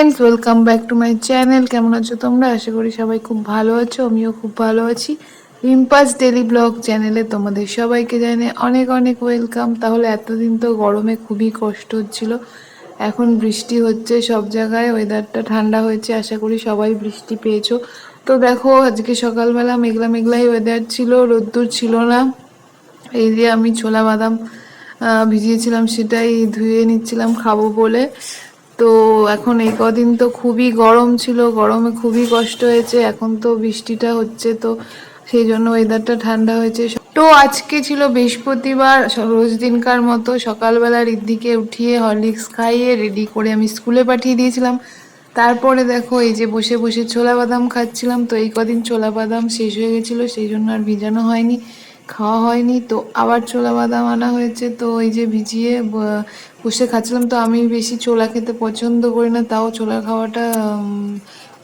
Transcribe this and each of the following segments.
Friends welcome back to my channel কেমন আছো তোমরা? আশা করি সবাই খুব ভালো আছো, আমিও খুব ভালো আছি। রিম্পাস ডেলি ব্লগ চ্যানেলে তোমাদের সবাইকে জানে অনেক অনেক ওয়েলকাম তাহলে এতদিন তো গরমে খুবই কষ্ট হচ্ছিল। এখন বৃষ্টি হচ্ছে সব জায়গায় ওয়েদারটা ঠান্ডা হয়েছে, আশা করি সবাই বৃষ্টি পেয়েছ। তো দেখো, আজকে সকালবেলা মেঘলা মেঘলাই ওয়েদার ছিল, রোদ্দুর ছিল না। এই যে আমি ছোলা বাদাম ভিজিয়েছিলাম সেটাই ধুয়ে নিচ্ছিলাম, খাব বলে। তো এখন এই কদিন তো খুবই গরম ছিল, গরমে খুবই কষ্ট হয়েছে, এখন তো বৃষ্টিটা হচ্ছে, তো সেই জন্য ওয়েদারটা ঠান্ডা হয়েছে। তো আজকে ছিল বৃহস্পতিবার, রোজ দিনকার মতো সকালবেলা রিদ্দিকে উঠিয়ে হরলিক্স খাইয়ে রেডি করে আমি স্কুলে পাঠিয়ে দিয়েছিলাম। তারপরে দেখো এই যে বসে বসে ছোলা বাদাম খাচ্ছিলাম, তো এই কদিন ছোলা বাদাম শেষ হয়ে গেছিল, সেই জন্য আর ভিজানো হয়নি। খাওয়া হয়নি, তো আবার ছোলা বাদাম আনা হয়েছে, তো এই যে ভিজিয়ে বসে খাচ্ছিলাম, তো আমি বেশি ছোলা খেতে পছন্দ করি না, তাও ছোলা খাওয়াটা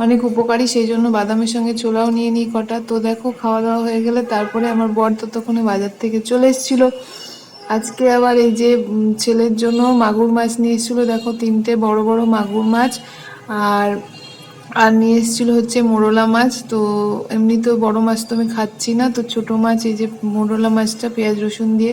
অনেক উপকারী, সেই জন্য বাদামের সঙ্গে ছোলাও নিয়ে নিই কটা। তো দেখো, খাওয়া দাওয়া হয়ে গেলে তারপরে আমার বর ততক্ষণে বাজার থেকে চলে এসেছিল। আজকে আবার এই যে ছেলের জন্য মাগুর মাছ নিয়ে এসেছিল, দেখো তিনটে বড় বড় মাগুর মাছ, আর আর নিয়ে এসেছিল হচ্ছে মোরলা মাছ, তো এমনি তো বড় মাছ তো আমি খাচ্ছি না, তো ছোট মাছ, এই যে মোরলা মাছটা পেঁয়াজ রসুন দিয়ে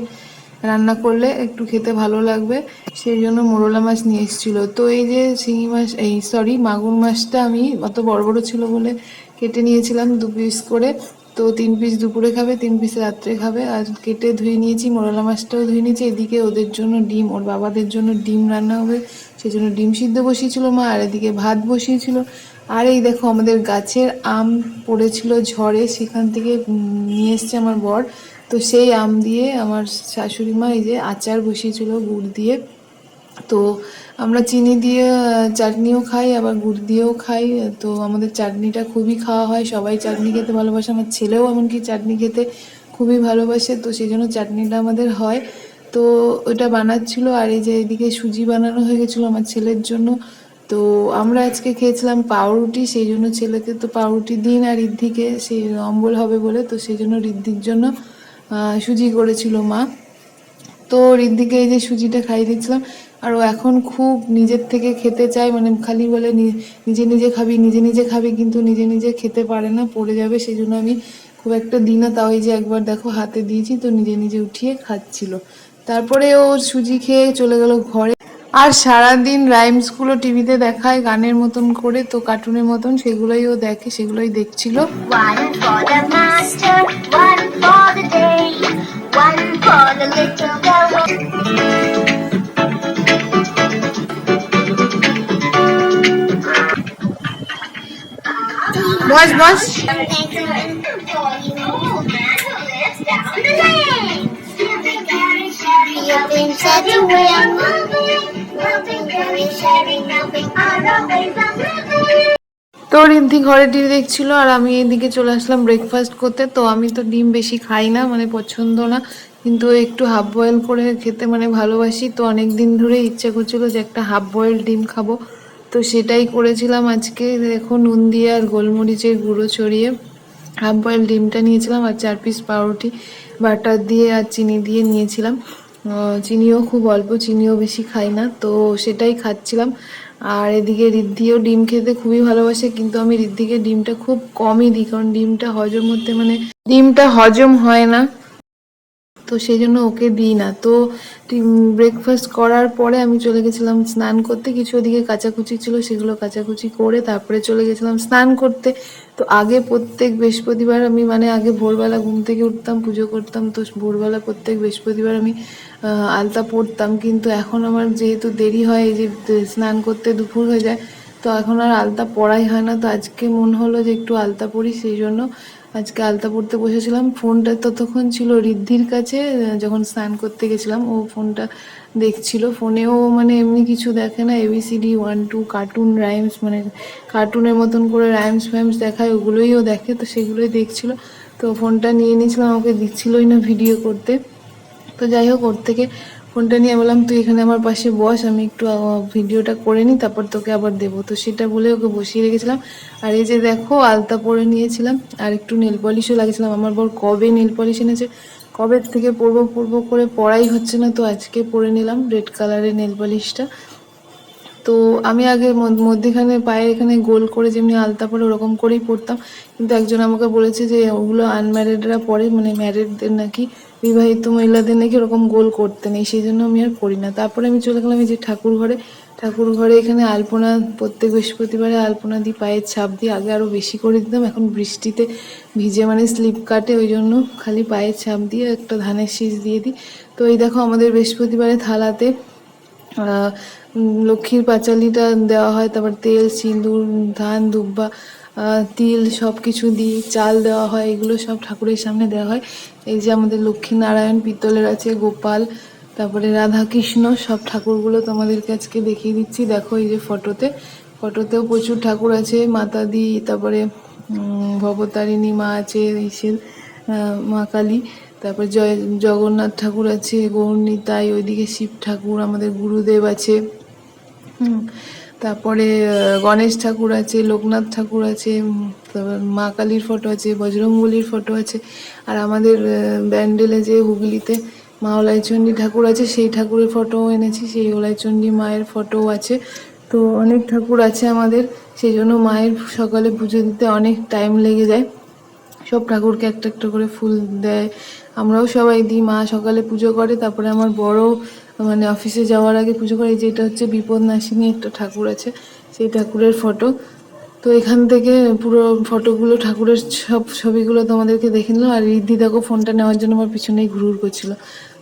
রান্না করলে একটু খেতে ভালো লাগবে, সেই জন্য মোরলা মাছ নিয়ে এসেছিল। তো এই যে শিঙি মাছ, এই সরি মাগুর মাছটা আমি অত বড় বড় ছিল বলে কেটে নিয়েছিলাম দু পিস করে। তো তিন পিস দুপুরে খাবে, তিন পিস রাত্রে খাবে। আর কেটে ধুয়ে নিয়েছি, মোরলা মাছটাও ধুয়ে নিয়েছি। এদিকে ওদের জন্য ডিম, ওর বাবাদের জন্য ডিম রান্না হবে। সেই জন্য ডিম সিদ্ধ বসিয়েছিল মা, আর এদিকে ভাত বসিয়েছিল। আর এই দেখো আমাদের গাছের আম পড়েছিল ঝড়ে, সেখান থেকে নিয়ে এসছে আমার বর। তো সেই আম দিয়ে আমার শাশুড়ি মা এই যে আচার বসিয়েছিল গুড় দিয়ে। তো আমরা চিনি দিয়ে চাটনিও খাই, আবার গুড় দিয়েও খাই। তো আমাদের চাটনিটা খুবই খাওয়া হয়। সবাই চাটনি খেতে ভালোবাসে। আমার ছেলেও এমনকি চাটনি খেতে খুবই ভালোবাসে। তো সেই জন্য চাটনিটা আমাদের হয়। তো ওটা বানাচ্ছিল আর এই যে এদিকে সুজি বানানো হয়ে গেছিল আমার ছেলের জন্য। তো আমরা আজকে খেয়েছিলাম পাউরুটি। সেই জন্য ছেলেকে তো পাউরুটি দিন আর ঋদ্ধিকে সেই অম্বল হবে বলে। তো সেই জন্য ঋদ্ধির জন্য সুজি করেছিল মা। তো ঋদ্ধিকে এই যে সুজিটা খাইয়ে দিচ্ছিলাম আর ও এখন খুব নিজের থেকে খেতে চায় মানে খালি বলে নিজে নিজে খাবি, নিজে নিজে খাবি, কিন্তু নিজে নিজে খেতে পারে না, পড়ে যাবে সেই জন্য আমি খুব একটা দিই না। তাও এই যে একবার দেখো হাতে দিয়েছি, তো নিজে নিজে উঠিয়ে খাচ্ছিল। তারপরে ও সুজি খেয়ে চলে গেল ঘরে। আর সারাদিন রাইমসগুলো টিভিতে দেখায়, গানের মতন করে, তো কার্টুনের মতন, সেগুলোই ও দেখে, সেগুলোই দেখছিল। Of living. তো রিদ্ধি ঘরে টিভি দেখছিল আর আমি এদিকে চলে আসলাম ব্রেকফাস্ট করতে তো আমি তো ডিম বেশি খাই না মানে পছন্দ না কিন্তু একটু হাফ বয়েল করে খেতে মানে ভালোবাসি। তো অনেক দিন ধরে ইচ্ছা করছিল যে একটা হাফ বয়েল ডিম খাব। তো সেটাই করেছিলাম আজকে। দেখো নুন দিয়ে আর গোলমরিচের গুঁড়ো ছড়িয়ে হাফ বয়েল ডিমটা নিয়েছিলাম আর চার পিস পাউরুটি বাটার দিয়ে আর চিনি দিয়ে নিয়েছিলাম। চিনিও খুব অল্প, চিনিও বেশি খাই না। তো সেটাই খাচ্ছিলাম। আর এদিকে রিদ্ধিও ডিম খেতে খুবই ভালোবাসে, কিন্তু আমি রিদ্ধিকে ডিমটা খুব কমই দিই, কারণ ডিমটা হজম হতে মানে ডিমটা হজম হয় না। তো সেই জন্য ওকে দিই না। তো ব্রেকফাস্ট করার পরে আমি চলে গেছিলাম স্নান করতে। কিছু ওদিকে কাচাকুচি ছিল, সেগুলো কাচাকুচি করে তারপরে চলে গেছিলাম স্নান করতে। তো আগে প্রত্যেক বৃহস্পতিবার আমি মানে আগে ভোরবেলা ঘুম থেকে উঠতাম, পুজো করতাম। তো ভোরবেলা প্রত্যেক বৃহস্পতিবার আমি আলতা পড়তাম কিন্তু এখন আমার যেহেতু দেরি হয়, এই যে স্নান করতে দুপুর হয়ে যায়, তো এখন আর আলতা পড়াই হয় না। তো আজকে মন হলো যে একটু আলতা পড়ি সেই জন্য আজকে আলতা পড়তে বসেছিলাম। ফোনটা ততক্ষণ ছিল রিদ্ধির কাছে যখন স্নান করতে গেছিলাম, ও ফোনটা দেখছিল। ফোনেও মানে এমনি কিছু দেখে না ABCD one two cartoon rhymes মানে কার্টুনের মতন করে রাইমস ফাইমস দেখায়, ওগুলোই ও দেখে, তো সেগুলোই দেখছিল। তো ফোনটা নিয়ে নিয়েছিলাম আমাকে দিচ্ছিলই না ভিডিও করতে। তো যাই হোক, ওর থেকে ফোনটা নিয়ে বললাম, তুই এখানে আমার পাশে বস, আমি একটু ভিডিওটা করে নিই, তারপর তোকে আবার দেবো। তো সেটা বলে ওকে বসিয়ে রেখেছিলাম। আর এই যে দেখো, আলতা পরে নিয়েছিলাম, আর একটু নেল পলিশও লাগিয়েছিলাম। আমার বর কবে নেল পলিশ এনেছে, কবে থেকে পরবো পরবো করে পড়াই হচ্ছে না, তো আজকে পরে নিলাম রেড কালারের নেল পলিশটা। তো আমি আগে মধ্য- মধ্যেখানে পায়ে এখানে গোল করে যেমনি আলতা পরে ওরকম করেই পরতাম। কিন্তু একজন আমাকে বলেছে যে, ওগুলো আনম্যারিডরা পরে মানে ম্যারিডদের নাকি বিবাহিত মহিলাদের নাকি ওরকম গোল করতে নেই, সেই জন্য আমি আর করি না। তারপরে আমি চলে গেলাম এই যে ঠাকুর ঘরে। ঠাকুর ঘরে এখানে আলপনা, প্রত্যেক বৃহস্পতিবারে আলপনা দিই পায়ের ছাপ দিই আগে আরও বেশি করে দিতাম, এখন বৃষ্টিতে ভিজে মানে স্লিপ কাটে, ওই জন্য খালি পায়ের ছাপ দিয়ে একটা ধানের শীষ দিয়ে দিই। তো এই দেখো আমাদের বৃহস্পতিবারে থালাতে লক্ষ্মীর পাঁচালিটা দেওয়া হয়, তারপর তেল, সিঁদুর, ধান, দুব্বা তিল সব কিছু দিই, চাল দেওয়া হয়, এগুলো সব ঠাকুরের সামনে দেওয়া হয়। এই যে আমাদের লক্ষ্মী নারায়ণ পিতলের আছে, গোপাল, তারপরে রাধা কৃষ্ণ সব ঠাকুরগুলো তোমাদেরকে আজকে দেখিয়ে দিচ্ছি। দেখো এই যে ফটোতে। ফটোতেও প্রচুর ঠাকুর আছে মাতা দি তারপরে ভবতারিণী মা আছে, ইসের মা কালী, তারপর জয়, জগন্নাথ ঠাকুর আছে গৌরনীতাই ওইদিকে শিব ঠাকুর, আমাদের গুরুদেব আছে। তারপরে গণেশ ঠাকুর আছে, লোকনাথ ঠাকুর আছে তারপর মা কালীর ফটো আছে, বজরংবলির ফটো আছে, আর আমাদের ব্যান্ডেলে যে হুগলিতে মা ওলাইচণ্ডী ঠাকুর আছে, সেই ঠাকুরের ফটোও এনেছি, সেই ওলাইচণ্ডী মায়ের ফটোও আছে। তো অনেক ঠাকুর আছে আমাদের, সেই জন্য মায়ের সকালে পুজো দিতে অনেক টাইম লেগে যায়। সব ঠাকুরকে একটা একটা করে ফুল দেয়। আমরাও সবাই দিই, মা সকালে পুজো করে, তারপরে আমার বড় মানে অফিসে যাওয়ার আগে পুজো করে, এই যে এটা হচ্ছে বিপদ নাশিনী একটা ঠাকুর আছে, সেই ঠাকুরের ফটো তো এখান থেকে পুরো ফটোগুলো ঠাকুরের সব ছবিগুলো তোমাদেরকে দেখে নিলাম। আর রিদ্ধি দেখো ফোনটা নেওয়ার জন্য আমার পিছনেই ঘুরুর করছিল।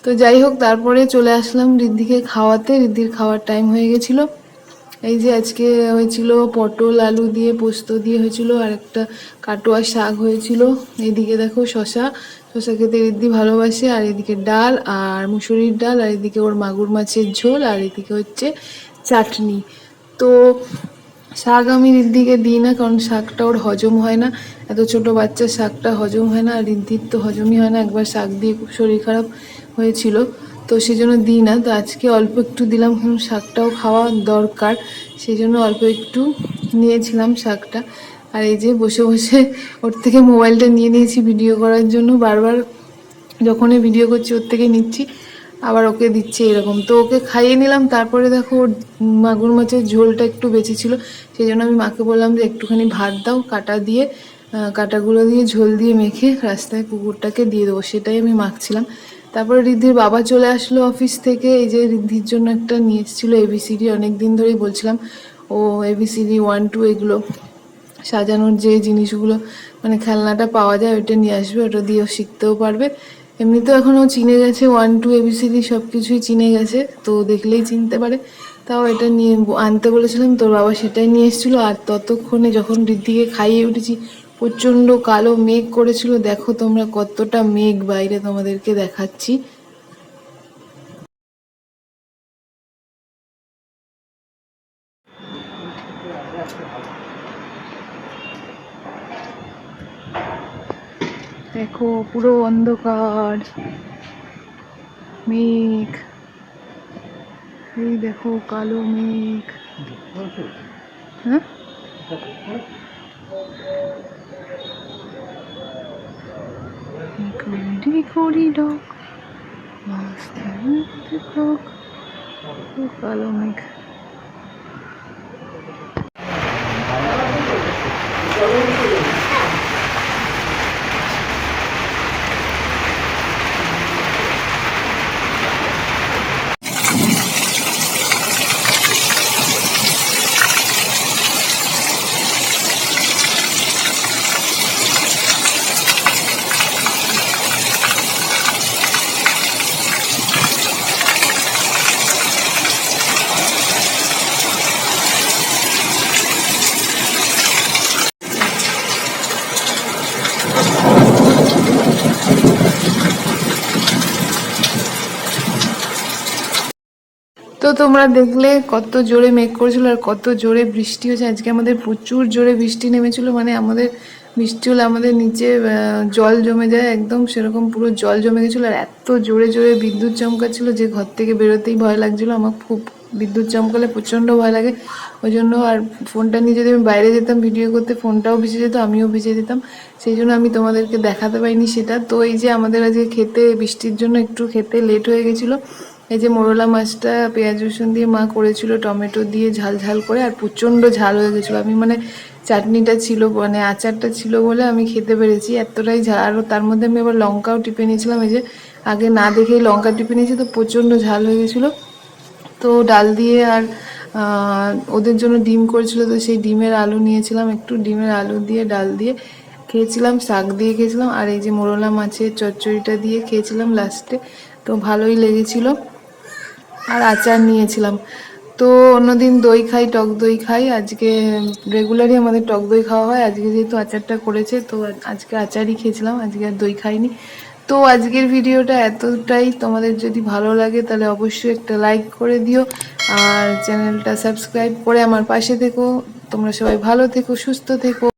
তো যাই হোক, তারপরে চলে আসলাম রিদ্ধিকে খাওয়াতে। রিদ্ধির খাওয়ার টাইম হয়ে গেছিল। এই যে আজকে হয়েছিল পটল, আলু দিয়ে, পোস্ত দিয়ে হয়েছিল, আর একটা কাটোয়া শাক হয়েছিল। এদিকে দেখো শশা শশা খেতে রিদ্ধি ভালোবাসে, আর এদিকে ডাল আর মুসুরির ডাল, আর এদিকে ওর মাগুর মাছের ঝোল, আর এদিকে হচ্ছে চাটনি। তো শাক আমি রিদ্ধিকে দিই না, কারণ শাকটা ওর হজম হয় না। এত ছোট বাচ্চার শাকটা হজম হয় না, আর রিদ্ধির তো হজমই হয় না। একবার শাক দিয়ে খুব শরীর খারাপ হয়েছিল, তো সেই জন্য দিই না। তো আজকে অল্প একটু দিলাম, কারণ শাকটাও খাওয়া দরকার। সেই জন্য অল্প একটু নিয়েছিলাম শাকটা। আর এই যে বসে বসে ওর থেকে মোবাইলটা নিয়ে নিয়েছি ভিডিও করার জন্য। বারবার যখনই ভিডিও করছি ওর থেকে নিচ্ছি, আবার ওকে দিচ্ছে এরকম। তো ওকে খাইয়ে নিলাম, তারপরে দেখো ওর মাগুর মাছের ঝোলটা একটু বেঁচে ছিল সেই জন্য আমি মাকে বললাম যে একটুখানি ভাত দাও, কাটা দিয়ে কাটাগুলো দিয়ে ঝোল দিয়ে মেখে রাস্তায় কুকুরটাকে দিয়ে দেবো, সেটাই আমি মাখছিলাম। তারপরে রিদ্ধির বাবা চলে আসলো অফিস থেকে, এই যে রিদ্ধির জন্য একটা নিয়ে এসেছিল এবিসিডি অনেক দিন ধরেই বলছিলাম, ও এবিসিডি ওয়ান টু এগুলো সাজানোর যে জিনিসগুলো মানে খেলনাটা পাওয়া যায়, ওইটা নিয়ে আসবে, ওটা দিয়েও শিখতেও পারবে। এমনিতেও এখন ও চিনে গেছে ওয়ান টু এবিসিডি সব কিছুই চিনে গেছে, তো দেখলেই চিনতে পারে। তাও এটা নিয়ে আনতে বলেছিলাম, তোর বাবা সেটাই নিয়ে এসেছিল, আর ততক্ষণে যখন ঋদ্ধিকে খাইয়ে উঠেছি, প্রচণ্ড কালো মেঘ করেছিল, দেখো তোমরা কতটা মেঘ বাইরে তোমাদেরকে দেখাচ্ছি। দেখো পুরো অন্ধকার। মেঘ। এই দেখো কালো মেঘ। হ্যাঁ? কালো মেঘ। তো তোমরা দেখলে কত জোরে মেঘ করেছিল আর কত জোরে বৃষ্টি হয়েছে। আজকে আমাদের প্রচুর জোরে বৃষ্টি নেমেছিল মানে আমাদের বৃষ্টি হলে আমাদের নিচে জল জমে যায়, একদম সেরকম পুরো জল জমে গেছিল। আর এত জোরে জোরে বিদ্যুৎ চমকাচ্ছিল যে ঘর থেকে বেরোতেই ভয় লাগছিল। আমার খুব বিদ্যুৎ চমকালে প্রচণ্ড ভয় লাগে। ওই জন্য আর ফোনটা নিয়ে যদি আমি বাইরে যেতাম ভিডিও করতে, ফোনটাও ভিজে যেত, আমিও ভিজে যেতাম। সেই জন্য আমি তোমাদেরকে দেখাতে পারিনি সেটা। তো এই যে আমাদের আজকে খেতে, বৃষ্টির জন্য একটু খেতে লেট হয়ে গেছিল। এই যে মোরলা মাছটা, পেঁয়াজ রসুন দিয়ে মা করেছিল, টমেটো দিয়ে ঝাল ঝাল করে, আর প্রচণ্ড ঝাল হয়ে গেছিল। আমি মানে চাটনিটা ছিল মানে আচারটা ছিল বলে আমি খেতে পেরেছি, এতটাই ঝাল। আর তার মধ্যে আমি আবার লঙ্কাও টিপে নিয়েছিলাম, এই যে আগে না দেখেই লঙ্কা টিপে নিয়েছি, তো প্রচণ্ড ঝাল হয়ে গেছিল। তো ডাল দিয়ে আর ওদের জন্য ডিম করেছিল, তো সেই ডিমের আলু নিয়েছিলাম, একটু ডিমের আলু দিয়ে, ডাল দিয়ে খেয়েছিলাম, শাক দিয়ে খেয়েছিলাম, আর এই যে মোরলা মাছের চচ্চড়িটা দিয়ে খেয়েছিলাম লাস্টে। তো ভালোই লেগেছিল। আর আচার নিয়েছিলাম। তো অন্যদিন দই খাই, টক দই খাই। আজকে রেগুলারই আমাদের টক দই খাওয়া হয়। আজকে যেহেতু আচারটা করেছে, তো আজকে আচারই খেয়েছিলাম। আজকে আর দই খাইনি। তো আজকের ভিডিওটা এতটাই। তোমাদের যদি ভালো লাগে, তাহলে অবশ্যই একটা লাইক করে দিও। আর চ্যানেলটা সাবস্ক্রাইব করে আমার পাশে থেকো। তোমরা সবাই ভালো থেকো, সুস্থ থেকো।